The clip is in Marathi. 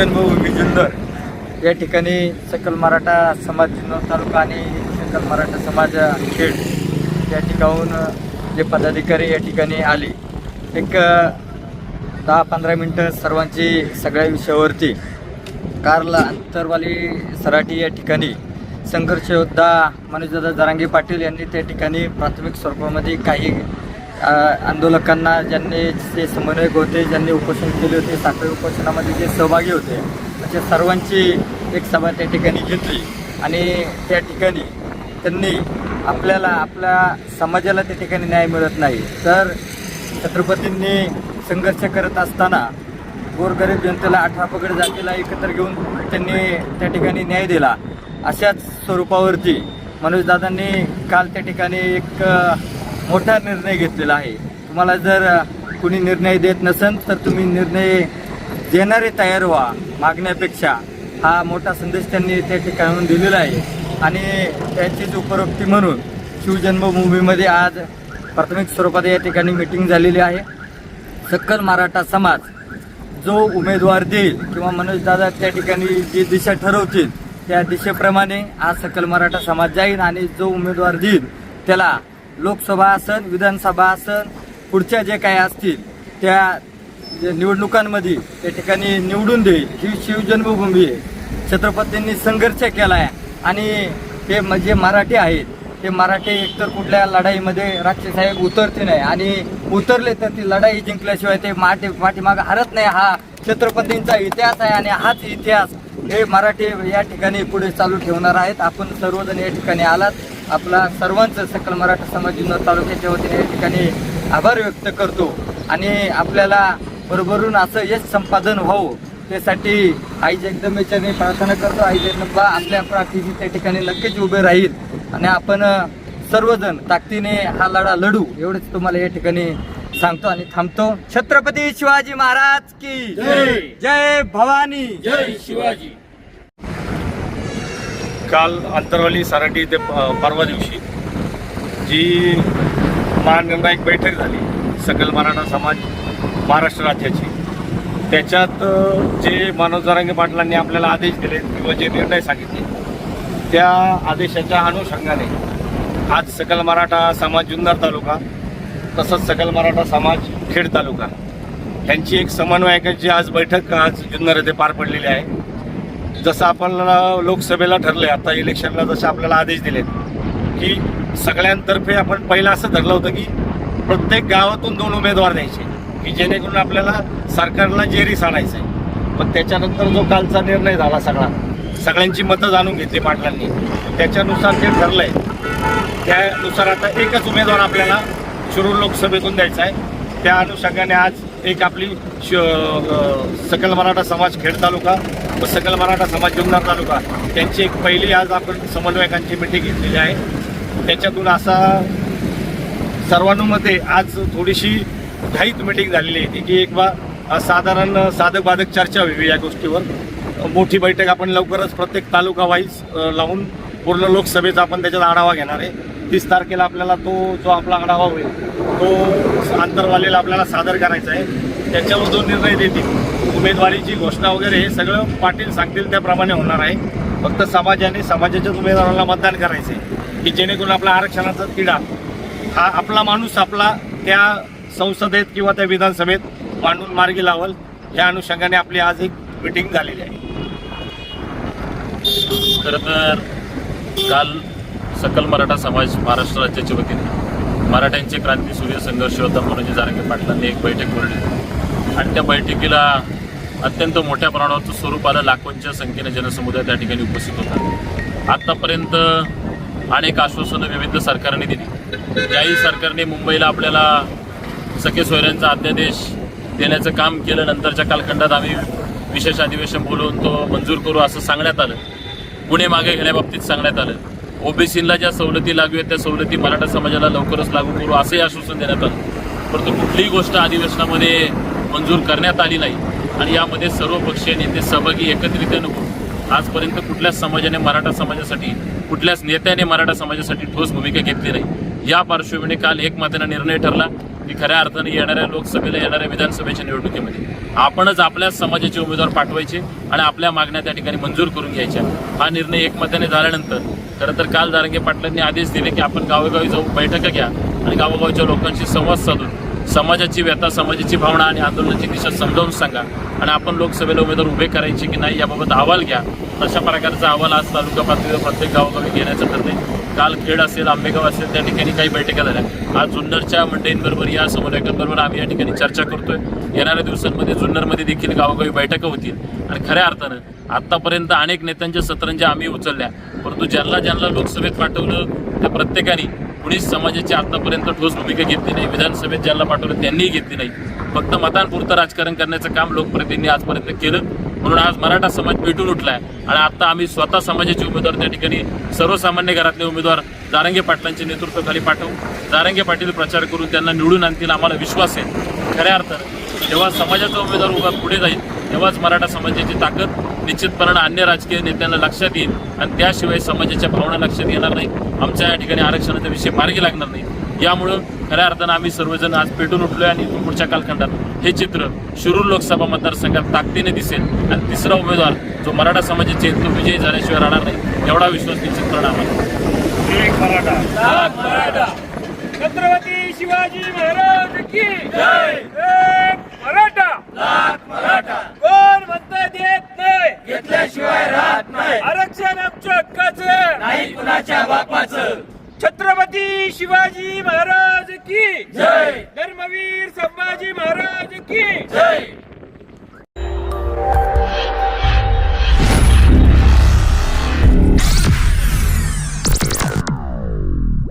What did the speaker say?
शिवजन्मभूमी जुन्नर. या ठिकाणी सकल मराठा समाज जुन्नर तालुका आणि सकल मराठा समाज खेड या ठिकाणून जे पदाधिकारी या ठिकाणी आले. एक दहा पंधरा मिनटं सर्वांची सगळ्या विषयावरती कारला अंतरवाली सराठी या ठिकाणी संघर्षयोद्धा मनोजदादा जरांगे पाटील यांनी त्या ठिकाणी प्राथमिक स्वरूपामध्ये काही आंदोलकांना ज्यांनी जे समन्वयक होते ज्यांनी उपोषण केले होते साखळी उपोषणामध्ये जे सहभागी होते अशा सर्वांची एक सभा त्या ठिकाणी घेतली. आणि त्या ठिकाणी त्यांनी आपल्याला आपल्या समाजाला त्या ठिकाणी न्याय मिळत नाही. तर छत्रपतींनी संघर्ष करत असताना गोरगरीब जनतेला अठरा पगड जातीला एकत्र घेऊन त्यांनी त्या ठिकाणी न्याय दिला. अशाच स्वरूपावरती मनोजदादांनी काल त्या ठिकाणी एक मोठा निर्णय घेतलेला आहे. तुम्हाला जर कुणी निर्णय देत नसेल तर तुम्ही निर्णय देणारे तयार व्हा मागण्यापेक्षा. हा मोठा संदेश त्यांनी त्या ठिकाणाहून दिलेला आहे. आणि त्यांचीच उपरोक्ती म्हणून शिवजन्मभूमीमध्ये आज प्राथमिक स्वरूपात या ठिकाणी मिटिंग झालेली आहे. सकल मराठा समाज जो उमेदवार देईल किंवा मनोजदादा त्या ठिकाणी जी दिशा ठरवतील त्या दिशेप्रमाणे आज सकल मराठा समाज जाईल आणि जो उमेदवार देईल त्याला लोकसभा असन विधानसभा असन पुढच्या जे काही असतील त्या जे निवडणुकांमध्ये त्या ठिकाणी निवडून देईल. ही शिवजन्मभूमी आहे. छत्रपतींनी संघर्ष केला आहे आणि ते म्हणजे जे मराठी आहेत ते मराठी एकतर कुठल्या लढाईमध्ये राक्षसाहेब उतरते नाही. आणि उतरले तर ती लढाई जिंकल्याशिवाय ते माटे पाठीमागं हरत नाही. हा छत्रपतींचा इतिहास आहे आणि हाच इतिहास हे मराठी या ठिकाणी पुढे चालू ठेवणार आहेत. आपण सर्वजण या ठिकाणी आलात. आपला सर्वांचं सकल मराठा समाज जुन्नर तालुक्याच्या वतीने या ठिकाणी आभार व्यक्त करतो. आणि आपल्याला बरोबरून असं यश संपादन व्हावं त्यासाठी आई जगदंबेच्याने प्रार्थना करतो. आई जगदंबा आपल्या प्रार्थीची त्या ठिकाणी नक्कीच उभे राहील. आणि आपण सर्वजण ताकदीने हा लढा लढू एवढंच तुम्हाला या ठिकाणी सांगतो आणि थांबतो. छत्रपती शिवाजी महाराज की जय. जय भवानी. जय शिवाजी. काल अंतरवाली सराटी ते प- परवा दिवशी जी महानिर्णायक बैठक झाली सकल मराठा समाज महाराष्ट्र राज्याची. त्याच्यात जे मनोज जरांगे पाटलांनी आपल्याला आदेश दिले किंवा जे निर्णय सांगितले त्या आदेशाच्या अनुषंगाने आज सकल मराठा समाज जुन्नर तालुका तसंच सकल मराठा समाज खेड तालुका यांची एक समन्वयकाची आज बैठक आज जुन्नर येथे पार पडलेली आहे. जसं आपण लोकसभेला ठरले आता इलेक्शनला जसे आपल्याला आदेश दिलेत की सगळ्यांतर्फे आपण पहिलं असं ठरलं होतं की प्रत्येक गावातून दोन उमेदवार द्यायचे की जेणेकरून आपल्याला सरकारला जेरी आणायचं आहे पण त्याच्यानंतर जो कालचा निर्णय झाला सगळा सगळ्यांची मतं जाणून घेतली पाटलांनी त्याच्यानुसार जे आहे त्यानुसार आता एकच उमेदवार आपल्याला शिरूर लोकसभेतून द्यायचा आहे त्या अनुषंगाने आज एक आपली श सकल मराठा समाज खेड तालुका व सकल मराठा समाज जुन्नर तालुका. त्यांची एक पहिली आज आपण समन्वयकांची मिटिंग घेतलेली आहे. त्याच्यातून असा सर्वांमध्ये आज थोडीशी घाईत मिटिंग झालेली आहे की एक बा साधारण साधक बाधक चर्चा व्हावी या गोष्टीवर. मोठी बैठक आपण लवकरच प्रत्येक तालुका वाईज लावून पूर्ण लोकसभेचा आपण त्याच्यात आढावा घेणार आहे. तीस तारखेला आपल्याला तो जो आपला आढावा होईल तो आंतरवालीला आपल्याला सादर करायचा आहे. त्याच्यावर जो निर्णय देतील उमेदवारीची घोषणा वगैरे हे सगळं पाटील सांगतील त्याप्रमाणे होणार आहे. फक्त समाजाने समाजाच्याच उमेदवाराला मतदान करायचं की जेणेकरून आपला आरक्षणाचा तिढा हा आपला माणूस आपला त्या संसदेत किंवा त्या विधानसभेत मांडून मार्गी लावल या अनुषंगाने आपली आज एक मिटिंग झालेली आहे. खरं तर काल सकल मराठा समाज महाराष्ट्र राज्याच्या वतीने मराठ्यांचे क्रांती सूर्य संघर्ष होता मनोजी जारंगे पाटलांनी एक बैठक बोलली आणि त्या बैठकीला अत्यंत मोठ्या प्रमाणावर स्वरूप आलं. लाखोंच्या संख्येने जनसमुदाय त्या ठिकाणी उपस्थित होता. आत्तापर्यंत अनेक आश्वासनं विविध सरकारने दिली. त्याही सरकारने मुंबईला आपल्याला सखे सोयऱ्यांचा अध्यादेश देण्याचं काम केलं. नंतरच्या कालखंडात आम्ही विशेष अधिवेशन बोलवून तो मंजूर करू असं सांगण्यात आलं. गुन्हे मागे घेण्याबाबतीत सांगण्यात आलं. ओबीसीला ज्या सवलती लागू आहेत त्या सवलती मराठा समाजाला लवकरच लागू करू असंही आश्वासन देण्यात आलं. परंतु कुठलीही गोष्ट अधिवेशनामध्ये मंजूर करण्यात आली नाही. आणि यामध्ये सर्व पक्षीय नेते सहभागी एकत्रित नको. आजपर्यंत कुठल्याच समाजाने मराठा समाजासाठी कुठल्याच नेत्याने मराठा समाजासाठी ठोस भूमिका घेतली नाही. या पार्श्वभूमीने काल एकमताने निर्णय ठरला की खऱ्या अर्थाने येणाऱ्या लोकसभेला येणाऱ्या विधानसभेच्या निवडणुकीमध्ये आपणच आपल्या समाजाचे उमेदवार पाठवायचे आणि आपल्या मागण्या त्या ठिकाणी मंजूर करून घ्यायच्या. हा निर्णय एकमताने झाल्यानंतर खरं तर काल जारंगे पाटलांनी आदेश दिले की आपण गावोगावी जाऊन बैठका घ्या आणि गावोगावच्या लोकांशी संवाद साधून समाजाची व्यथा समाजाची भावना आणि आंदोलनाची दिशा समजावून सांगा. आणि आपण लोकसभेला उमेदवार उभे करायचे की नाही याबाबत अहवाल घ्या. तशा प्रकारचा अहवाल आज तालुका पातळीवर प्रत्येक गावोगावी घेण्याचं ठरते काल खेड असेल आंबेगाव असेल त्या ठिकाणी काही बैठका झाल्या. आज जुन्नरच्या मंडळींबरोबर या समन्वयकांबरोबर आम्ही या ठिकाणी चर्चा करतोय. येणाऱ्या दिवसांमध्ये जुन्नरमध्ये देखील गावोगावी बैठका होतील. आणि खऱ्या अर्थानं आत्तापर्यंत अनेक नेत्यांच्या सतरंज्या आम्ही उचलल्या. परंतु ज्यांना ज्यांना लोकसभेत पाठवलं त्या प्रत्येकाने कुणीच समाजाची आत्तापर्यंत ठोस भूमिका घेतली नाही. विधानसभेत ज्यांना पाठवलं त्यांनीही घेतली नाही. फक्त मतांपुरतं राजकारण करण्याचं काम लोकप्रतिनिधींनी आजपर्यंत केलं. म्हणून आज मराठा समाज पेटून आहे आणि आता आम्ही स्वतः समाजाचे उमेदवार त्या ठिकाणी सर्वसामान्य घरातले उमेदवार जारंगे पाटलांच्या नेतृत्वाखाली पाठवू. जारंगे पाटील प्रचार करून त्यांना निवडून आणतील आम्हाला विश्वास आहे. खऱ्या अर्थानं जेव्हा समाजाचा उमेदवार उभा पुढे जाईल तेव्हाच मराठा समाजाची ताकद निश्चितपणानं अन्य राजकीय नेत्यांना लक्षात येईल. आणि त्याशिवाय समाजाच्या भावना लक्षात येणार नाही. आमच्या या ठिकाणी आरक्षणाचा विषय मार्गी लागणार नाही. यामुळं खऱ्या अर्थानं आम्ही सर्वजण आज पेटून उठलोय आणि पुढच्या कालखंडात हे चित्र शिरूर लोकसभा मतदारसंघात ताकदीने दिसेल. आणि तिसरा उमेदवार जो मराठा समाजाचे तो विजयी झाल्याशिवाय राहणार नाही एवढा विश्वास निश्चितपणे आम्हाला एक मराठा. छत्रपती शिवाजी महाराज की